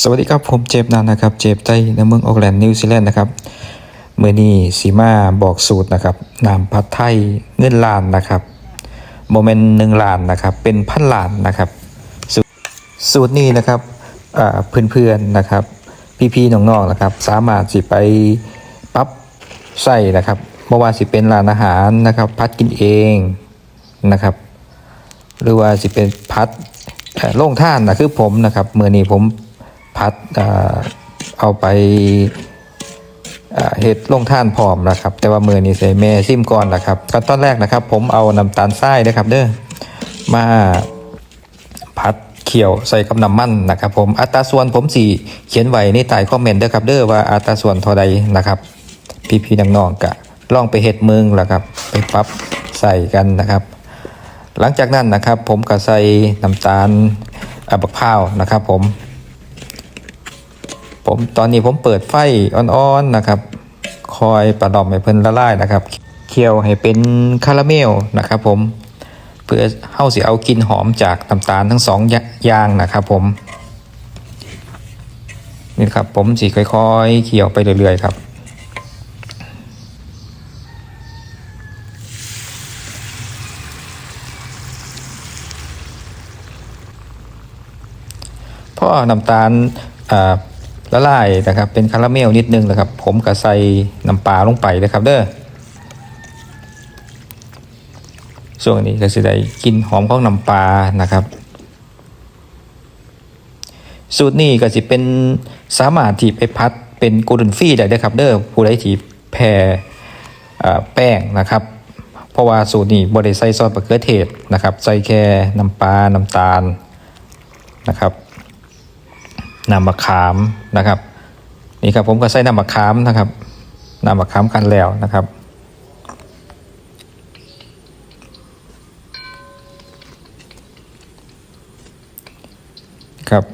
สวัสดีครับผมเจฟนันนะครับ เจฟไต้ในเมืองออกแลนด์นิวซีแลนด์นะครับเมื่อนี้สีมาบอกสูตรนะครับนามผัดไทยเงินล้านนะครับโมเมนต์หนึ่งล้านนะครับ เป็นพันล้านนะครับ สูตรสูตรนี้นะครับอ่าเพื่อนๆนะครับ พี่ๆน้องๆนะครับ สามารถสิไปปรับใส่นะครับเมื่อว่าสิเป็นร้านอาหารนะครับ พัดกินเองนะครับ หรือว่าสิเป็นพัดโล่งท่านนะคือผมนะครับเมื่อนี้ผม พัดเอ่อเอาไปเห็ดล่งท่านพร้อมนะครับ แต่ว่ามือนี้ใส่แม่ซิมก่อนนะครับขั้นตอนแรกนะครับ ผมเอาน้ำตาลทรายนะครับ เด้อมาพัดเคี่ยวใส่กับน้ำมันนะครับ ผมอัตราส่วนผมสี่เขียนไว้ในใต้คอมเมนต์เด้อครับ เด้อว่าอัตราส่วนเท่าใดนะครับ พี่ๆน้องๆกะลองไปเห็ดมึงล้วครับ ไปปรับใส่กันนะครับ หลังจากนั้นนะครับ ผมก็ใส่น้ำตาลอะบักพร้าวนะครับ ผม ผมตอนนี้ผมเปิดไฟอ่อนๆนะครับ คอยประดอมให้เพิ่นละลายนะครับ เคี่ยวให้เป็นคาราเมลนะครับ ผมเพื่อเฮาสิเอากลิ่นหอมจากน้ำตาลทั้งสองอย่างนะครับผมนี่ครับผมสิค่อยๆเคี่ยวไปเรื่อยๆครับพอน้ำตาลอ่า ละลายนะครับเป็นคาราเมลนิดนึงนะครับ ผมก็ใส่น้ำปลาลงไปนะครับเด้อช่วงนี้ก็จะได้กินหอมของน้ำปลานะครับ สูตรนี้ก็จะเป็นสามารถที่ไปพัดเป็นกลูเตนฟรีได้เด้อครับเด้อผู้ใดที่แพ้อ่แป้งนะครับ เพราะว่าสูตรนี้บริใส่ซอสมะเขือเทศนะครับ ใส่แค่น้ำปลาน้ำตาลนะครับ น้ำมะขามนะครับ นี่ครับผมก็ใส่น้ำมะขามนะครับน้ำมะขามกันแล้วนะครับครับ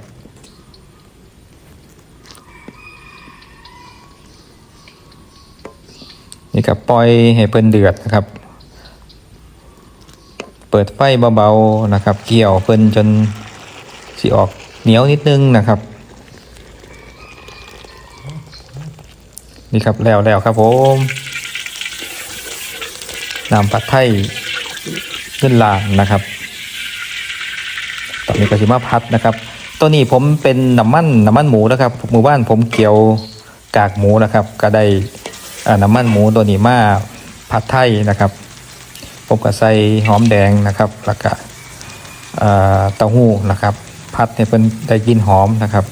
นี่ครับปล่อยให้เพิ่นเดือดนะครับ เปิดไฟเบาๆนะครับ เกี่ยวเพิ่นจนสีออกเหนียวนิดนึงนะครับ นี่ครับแล้วแล้วครับผมน้ำผัดไทยขึ้นลางนะครับ ตอนนี้ก็ชิมาพัดนะครับ ตัวนี้ผมเป็นน้ำมันน้ำมันหมูนะครับหมู่บ้านผมเกี่ยวกากหมูนะครับ ก็ได้น้ำมันหมูตัวนี้มาผัดไทยนะครับผมก็ใส่หอมแดงนะครับแล้วก็เต้าหู้นะครับ พัดให้เป็นได้กลินหอมนะครับ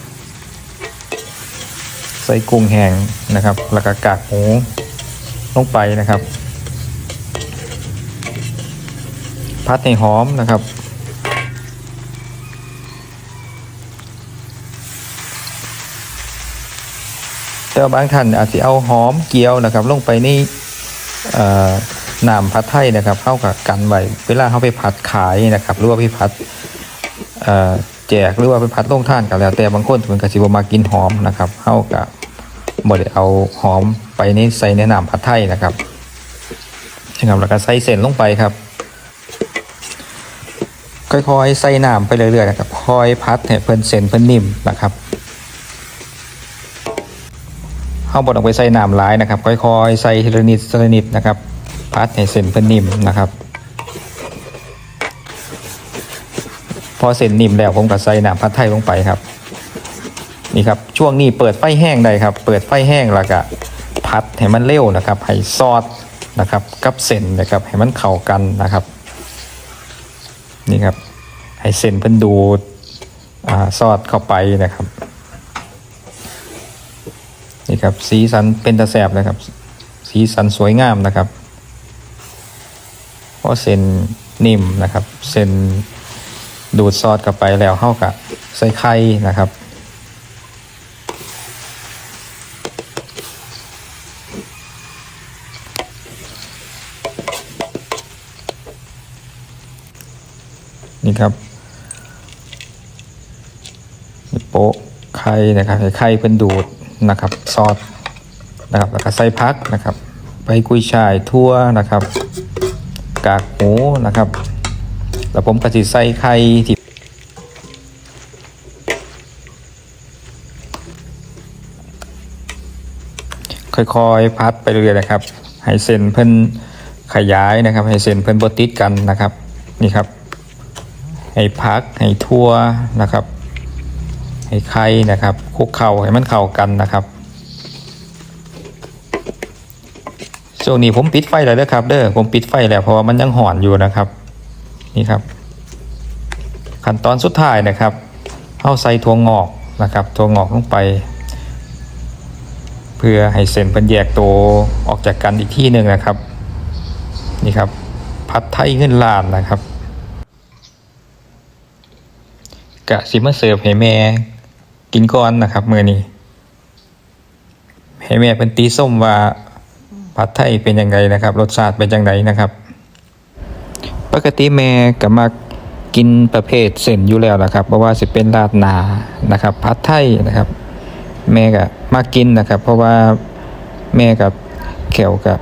ใส่กุ้งแห้งนะครับ แล้วก็กากหมูลงไปนะครับพัดให้หอมนะครับ แต่ว่าบางท่านอาจจะเอาหอมเกี๊ยวนะครับ ลงไปนเอ่น้ำผัดไทยนะครับเข้ากับกันไว้เวลาเขาไปผัดขายนะครับ หรือว่าไปผัดแจกหรือว่าไปผัดลงท่านกันแล้ว แต่บางคนเหมือนกับสิบมากินหอมนะครับเข้ากับ บดเอาหอมไปในใส่ในน้ำผัดไทยนะครับนะครับแล้วก็ใส่เส้นลงไปครับ ค่อยๆใส่น้ำไปเรื่อยๆนะครับค่อยพัดให้เพิ่นเส้นเพิ่นนิ่มนะครับเข้าบดออกไปใส่น้ำร้ายนะครับ ค่อยๆใส่ทีละนิดทีละนิดนะครับ พัดให้เส้นเพิ่นนิ่มนะครับ พอเส้นนิ่มแล้วผมก็ใส่น้ำผัดไทยลงไปครับ นี่ครับช่วงนี้เปิดไฟแห้งได้ครับ เปิดไฟแห้งแล้วก็พัดให้มันเร็วนะครับให้ซอสนะครับกับเส้นนะครับให้มันเข้ากันนะครับนี่ครับให้เส้นเพิ่นดูดอ่าซอสเข้าไปนะครับนี่ครับสีสันเป็นตะแสบนะครับ สีสันสวยงามนะครับเพราะเส้นนิ่มนะครับเส้นดูดซอสเข้าไปแล้วเข้ากับใส่ไข่นะครับ นี่ครับนี่โป๊ะไข่นะครับไข่เป็นดูดนะครับซอสนะครับแล้วก็ไส้พักนะครับใบกุยช่ายทั่วนะครับ กากหมูนะครับ แล้วผมกระสิใส่ไข่ที่ค่อยๆ พัดไปเรื่อยๆนะครับ ให้เส้นเพิ่นขยายนะครับ ให้เส้นเพิ่นบดติดกันนะครับ นี่ครับ ให้พักให้ทั่วนะครับ ให้ไข่นะครับคุกเข่าให้มันเข้ากันนะครับช่วงนี้ผมปิดไฟแล้วเด้อครับ เด้อผมปิดไฟแล้วเพราะว่ามันยังห่อนอยู่นะครับ นี่ครับ ขั้นตอนสุดท้ายนะครับเอาใส่ถั่วงอกนะครับถั่วงอกลงไป เพื่อให้เส้นเพิ่นแยกตัวออกจากกันอีกที่หนึ่งนะครับ นี่ครับผัดไทยเงินล้านนะครับ กะสิมาเสิร์ฟให้แม่ กินก่อนนะครับมื้อนี้ให้แม่เป็นตีส้มว่าผัดไทยเป็นยังไงนะครับ รสชาติเป็นจังไดนะครับ ปกติแม่ก็มักกินประเภทเส้นอยู่แล้วนะครับเพราะว่าสิเป็นราดหนานะครับผัดไทยนะครับ แม่ก็มากินนะครับ เพราะว่าแม่กับแขวกับ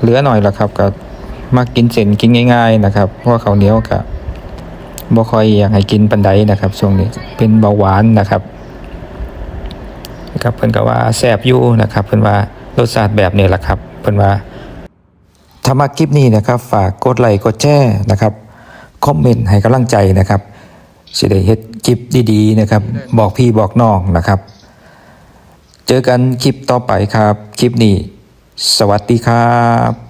เหลือหน่อยละครับก็มากินเส้นกินง่าย ๆ นะครับเพราะว่าข้าวเหนียวกับ บ่ค่อยอยากให้กินปันใดนะครับช่วงนี้เป็นเบาหวานนะครับนะครับเพิ่นก็ว่าแซ่บอยู่นะครับเพิ่นว่ารสชาติแบบนี้แหละครับเพิ่นว่าถ้ามาคลิปนี้นะครับ ฝากกดไลค์กดแชร์นะครับคอมเมนต์ให้กำลังใจนะครับสิได้เฮ็ดคลิปดีๆนะครับ บอกพี่บอกน้องนะครับ เจอกันคลิปต่อไปครับ คลิปนี้ สวัสดีครับ